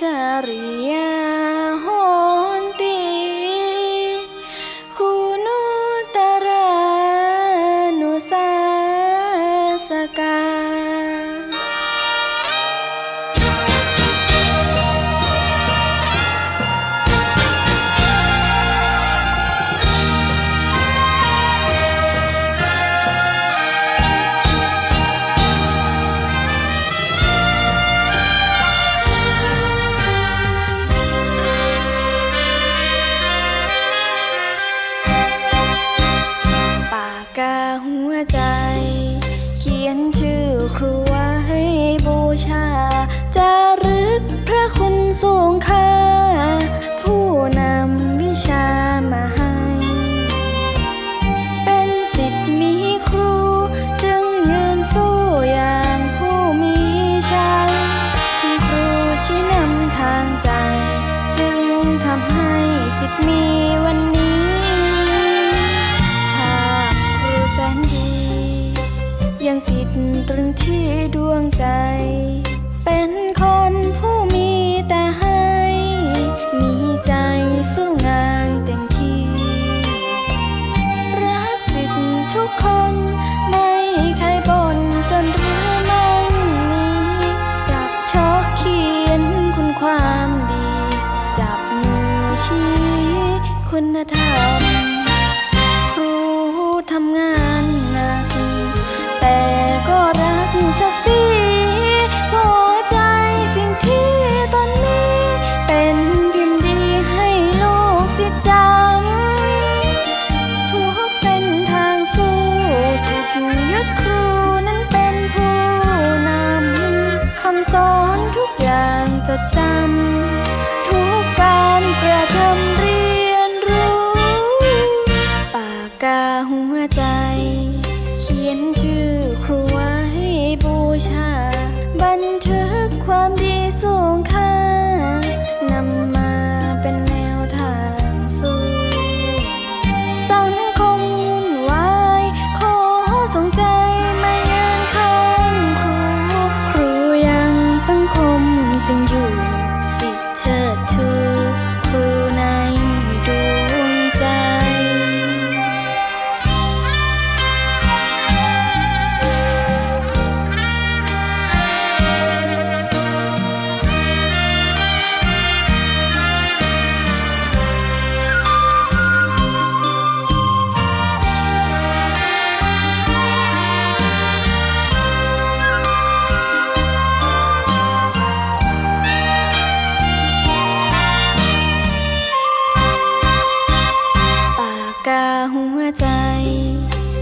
ചാറിയ หัวใจ เขียนชื่อครูไว้ให้บูชา จะรึกพระคุณสูงค่า ยังติดตรึงที่ดวงใจ เป็นคนผู้มีแต่ให้ มีใจสู้งานเต็มที่ รักสิทธิ์ทุกคนไม่เคยบ่นจนหรือมั่งมีจับชอกเขียนคุณความดี จับมือชี้คุณธรรม อย่ หัวใจ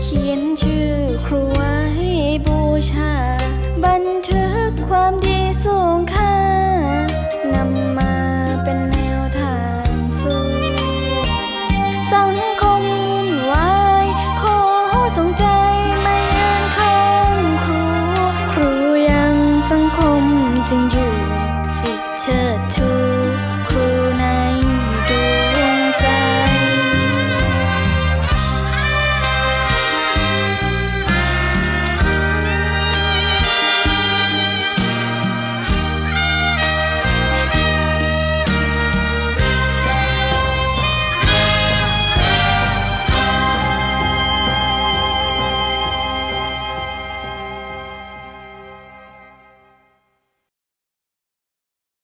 เขียนชื่อครูไว้บูชา บันทึกความดีสูงค่า